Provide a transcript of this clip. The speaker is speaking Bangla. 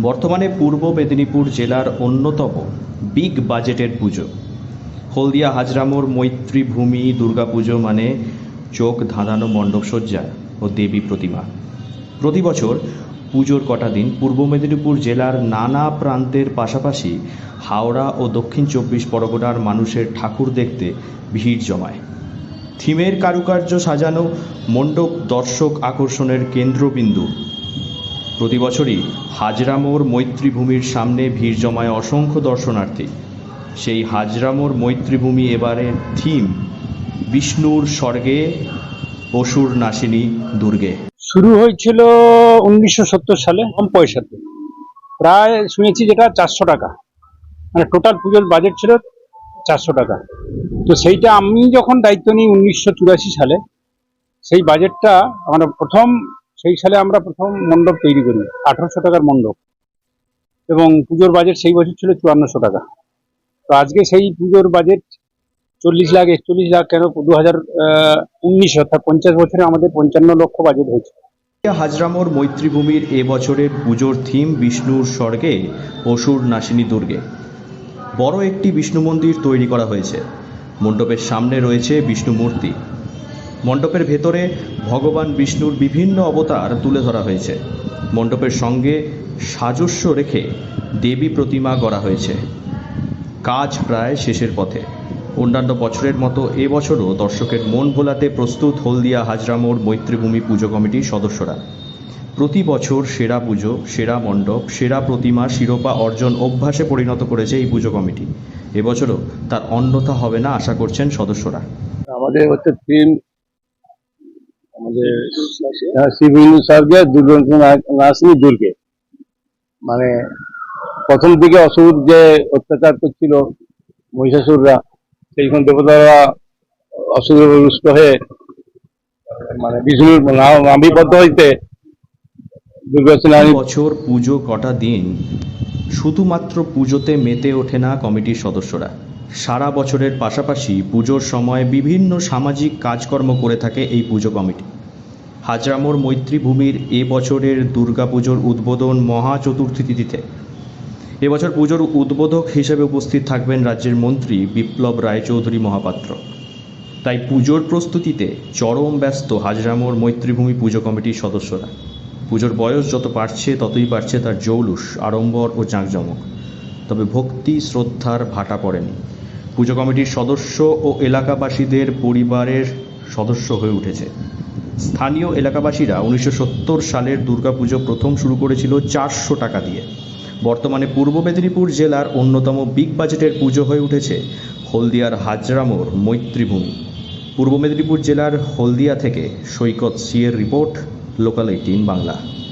বর্তমানে পূর্ব মেদিনীপুর জেলার অন্যতম বিগ বাজেটের পুজো। হলদিয়া হাজরামোর মৈত্রীভূমি দুর্গাপুজো মানে চোখ ধাঁধানো মণ্ডপসজ্জা ও দেবী প্রতিমা। প্রতি বছর পুজোর কটা দিন পূর্ব মেদিনীপুর জেলার নানা প্রান্তের পাশাপাশি হাওড়া ও দক্ষিণ চব্বিশ পরগনার মানুষের ঠাকুর দেখতে ভিড় জমায়। থিমের কারুকার্য সাজানো মণ্ডপ দর্শক আকর্ষণের কেন্দ্রবিন্দু। প্রতি বছরই হাজরামোর মৈত্রীভূমির সামনে ভিড় জমায় অসংখ্য দর্শনার্থী। সেই হাজরামোর মৈত্রীভূমি এবারের থিম, বিষ্ণুর স্বর্গে অসুর নাসিনী দুর্গে। শুরু হয়েছিল উনিশশো সত্তর সালে কম পয়সাতে। প্রায় শুনেছি যেটা চারশো টাকা। মানে টোটাল পুজোর বাজেট ছিল চারশো টাকা। তো সেইটা আমি যখন দায়িত্ব নিই উনিশশো চুরাশি সালে, সেই বাজেটটা আমরা প্রথম, সেই সালে আমরা প্রথম মণ্ডপ তৈরি করি, আঠারোশো টাকার মণ্ডপ। এবং পুজোর বাজেট সেই বছর ছিল চুয়ান্নশো টাকা। তো আজকে সেই পুজোর বাজেট চল্লিশ লাখ, একচল্লিশ লাখ কেন দু হাজার উনিশ অর্থাৎ পঞ্চাশ বছরে আমাদের পঞ্চান্ন লক্ষ বাজেট হয়েছে। হাজরামোর মৈত্রীভূমির এ বছরের পুজোর থিম বিষ্ণুর স্বর্গে অসুর নাসিনী দুর্গে। বড় একটি বিষ্ণু মন্দির তৈরি করা হয়েছে। মণ্ডপের সামনে রয়েছে বিষ্ণু মূর্তি। মণ্ডপের ভেতরে ভগবান বিষ্ণুর বিভিন্ন অবতার তুলে ধরা হয়েছে। মণ্ডপের সঙ্গে সাজস্য রেখে দেবী প্রতিমা গড়া হয়েছে। কাজ প্রায় শেষের পথে। অন্যান্য বছরের মতো এবছরও দর্শকের মন ভোলাতে প্রস্তুত হলদিয়া হাজরামোর মৈত্রীভূমি পুজো কমিটির সদস্যরা। প্রতি বছর সেরা পুজো, সেরা মণ্ডপ, সেরা প্রতিমা, শিরোপা অর্জন অভ্যাসে পরিণত করেছে এই পুজো কমিটি। এবছরও তার অন্যথা হবে না আশা করছেন সদস্যরা। আমাদের হচ্ছে থিম আমাদের দুর্গন্ধ নাসিনী দুর্গে। মানে প্রথম দিকে অসুর যে অত্যাচার করছিল মহিষাসুররা, সেইখান দেবতারা রুষ্ট হয়ে মানে বিষ্ণুর নামিবদ্ধ হইতে বছর পুজো কটা দিন? শুধুমাত্র পুজোতে মেতে ওঠে না কমিটির সদস্যরা। সারা বছরের পাশাপাশি পুজোর সময় বিভিন্ন সামাজিক কাজকর্ম করে থাকে এই পুজো কমিটি। হাজরামোর মৈত্রীভূমির এ বছরের দুর্গাপুজোর উদ্বোধন মহা চতুর্থী তিথিতে। এবছর পুজোর উদ্বোধক হিসেবে উপস্থিত থাকবেন রাজ্যের মন্ত্রী বিপ্লব রায়চৌধুরী মহাপাত্র। তাই পুজোর প্রস্তুতিতে চরম ব্যস্ত হাজরামোর মৈত্রীভূমি পুজো কমিটির সদস্যরা। পুজোর বয়স যত বাড়ছে, ততই বাড়ছে তার জৌলুস, আড়ম্বর ও জাঁকজমক। তবে ভক্তি, শ্রদ্ধার ভাটা পড়েনি। পুজো কমিটির সদস্য ও এলাকাবাসীদের পরিবারের সদস্য হয়ে উঠেছে। স্থানীয় এলাকাবাসীরা উনিশশো সত্তর সালের দুর্গাপুজো প্রথম শুরু করেছিল চারশো টাকা দিয়ে। বর্তমানে পূর্ব মেদিনীপুর জেলার অন্যতম বিগ বাজেটের পুজো হয়ে উঠেছে হলদিয়ার হাজরামোর মৈত্রীভূমি। পূর্ব মেদিনীপুর জেলার হলদিয়া থেকে সৈকত সিয়ের রিপোর্ট 六加零点八了。